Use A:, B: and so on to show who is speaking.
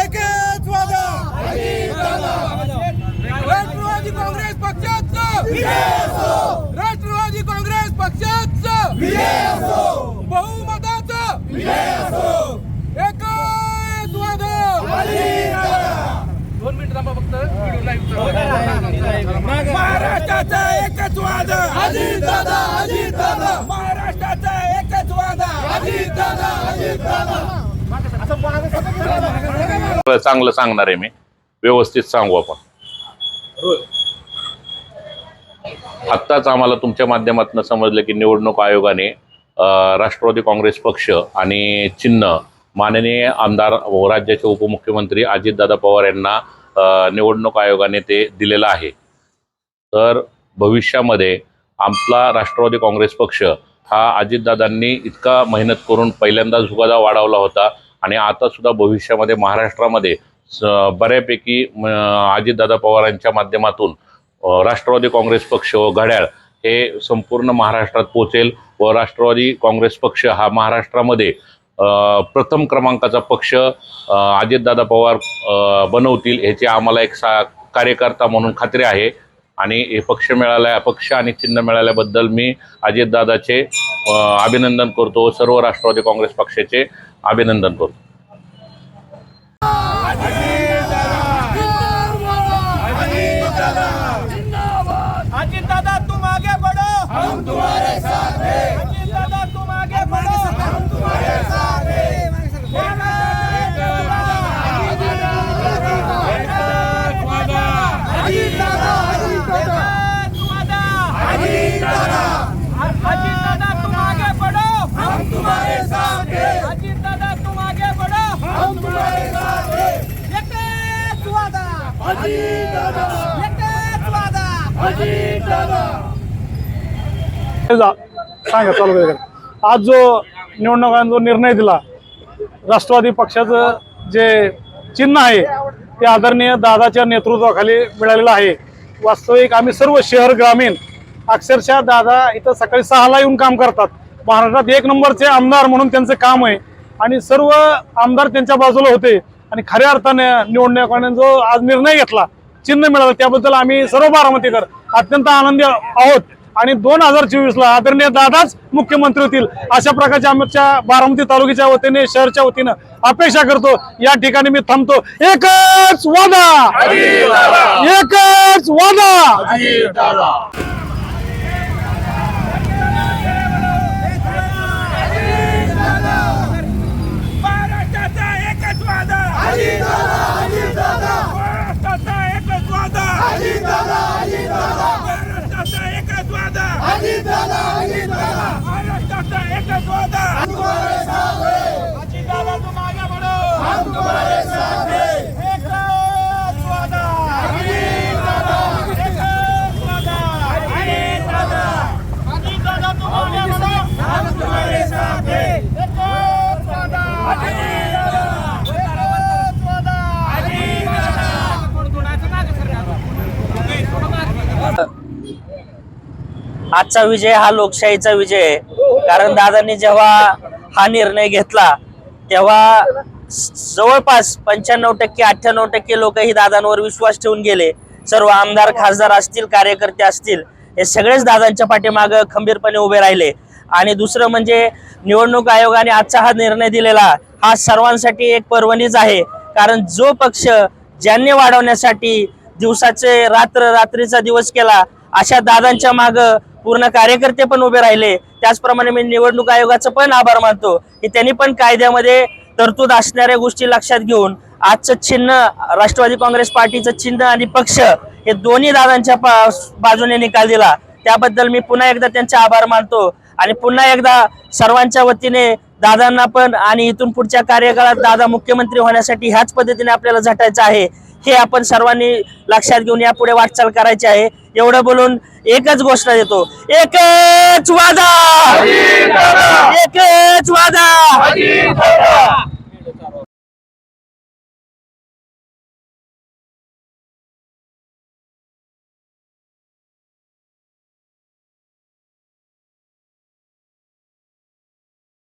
A: एकच वादा राष्ट्रवादी काँग्रेस पक्षाचं राष्ट्रवादी काँग्रेस पक्षाचं बहुमताचं एकच वादा. दोन मिनिट थांबा फक्त महाराष्ट्राचा एकच वादा अजित दादा अजित दादा
B: चांगलं सांगणार आहे मी. व्यवस्थित सांगू आपण. आत्ताच आम्हाला तुमच्या माध्यमातून समजलं की निवडणूक आयोगाने राष्ट्रवादी काँग्रेस पक्ष आणि चिन्ह माननीय आमदार व राज्याचे उपमुख्यमंत्री अजितदादा पवार यांना निवडणूक आयोगाने ते दिलेलं आहे. तर भविष्यामध्ये आपला राष्ट्रवादी काँग्रेस पक्ष हा अजितदादांनी इतका मेहनत करून पहिल्यांदा झुगादा वाढवला होता. आणि आता सुद्धा भविष्यामध्ये महाराष्ट्रामध्ये स- बऱ्यापैकी म, अजितदादा पवारांच्या माध्यमातून राष्ट्रवादी काँग्रेस पक्ष व घड्याळ हे संपूर्ण महाराष्ट्रात पोचेल व राष्ट्रवादी काँग्रेस पक्ष हा महाराष्ट्रामध्ये प्रथम क्रमांकाचा पक्ष अजितदादा पवार बनवतील ह्याची आम्हाला एक सा कार्यकर्ता म्हणून खात्री आहे. आणि हे पक्ष मिळाल्या पक्ष आणि चिन्ह मिळाल्याबद्दल मी अजितदादाचे अभिनंदन करतो. सर्व राष्ट्रवादी काँग्रेस पक्षाचे अभिनंदन करतो
A: अजित दादा तुम आगे बढ़ो हम तुम्हारे साथ हैं अजित दादा तुम आगे बढ़ो हम तुम्हारे साथ हैं अजित दादा अजित दादा अजित दादा अजित दादा तुम आगे बढ़ो हम तुम्हारे साथ हैं अजित दादा तुम आगे बढ़ो हम तुम्हारे साथ हैं एकच वादा अजित दादा एकच वादा अजित दादा
C: जा सांगा चालू आज जो निवडणुकांचा जो निर्णय दिला राष्ट्रवादी पक्षाचं जे चिन्ह आहे ते आदरणीय दादाच्या नेतृत्वाखाली मिळालेलं आहे. वास्तविक आम्ही सर्व शहर ग्रामीण अक्षरशः दादा इथं सकाळी सहाला येऊन काम करतात. महाराष्ट्रात एक नंबरचे आमदार म्हणून त्यांचं काम आहे. आणि सर्व आमदार त्यांच्या बाजूला होते. आणि खऱ्या अर्थाने निवडणुकाने जो आज निर्णय घेतला चिन्ह मिळालं त्याबद्दल आम्ही सर्व बारामतीकर अत्यंत आनंदी आहोत. आणि दोन हजार चोवीस ला आदरणीय दादाच मुख्यमंत्री होतील अशा प्रकारच्या आमच्या बारामती तालुक्याच्या वतीने शहरच्या वतीनं अपेक्षा करतो. या ठिकाणी मी थांबतो. एकच वादा! एकच वादा
A: महाराष्ट्राचा एकच वादा महाराष्ट्राचा एकच वादा महाराष्ट्राचा एकच वादा महाराष्ट्राचा एकच वादा अजितदादा तुम आगे बढ़ो हम तुम्हारे साथ हैं एकच वादा एकच वादा अजितदादा अजितदादा तुम आगे बढ़ो हम तुम्हारे साथ हैं एकच वादा अजितदादा एकच वादा अजितदादा
D: आजचा विजय हा लोकशाहीचा विजय आहे. कारण दादांनी जेव्हा हा निर्णय घेतला तेव्हा जवळपास पंच्याण्णव टक्के अठ्ठ्याण्णव टक्के लोक ही दादांवर विश्वास ठेवून गेले. सर्व आमदार खासदार असतील कार्यकर्ते असतील हे सगळेच दादांच्या पाठीमाग खंबीरपणे उभे राहिले. आणि दुसरं म्हणजे निवडणूक आयोगाने आजचा हा निर्णय दिलेला हा सर्वांसाठी एक पर्वणीच आहे. कारण जो पक्ष ज्यांनी वाढवण्यासाठी दिवसाचे रात्र रात्रीचा दिवस केला अशा दादांच्या माग पूर्ण कार्यकर्ते पण उभे राहिले. त्याचप्रमाणे मी निवडणूक आयोगाचं पण आभार मानतो की त्यांनी पण कायद्यामध्ये तरतूद असणाऱ्या गोष्टी लक्षात घेऊन आजचं चिन्ह राष्ट्रवादी काँग्रेस पार्टीचं चिन्ह आणि पक्ष हे दोन्ही दादांच्या पा- बाजूने निकाल दिला. त्याबद्दल मी पुन्हा एकदा त्यांचे आभार मानतो आणि पुन्हा एकदा सर्वांच्या वतीने दादांना पण आणि इथून पुढच्या कार्यकाळात दादा मुख्यमंत्री होण्यासाठी ह्याच पद्धतीने आपल्याला झटायचं आहे. हे आपण सर्वांनी लक्षात घेऊन यापुढे वाटचाल करायची आहे. एवढं बोलून एकच गोष्ट देतो. एकच वादा! एकच वादा!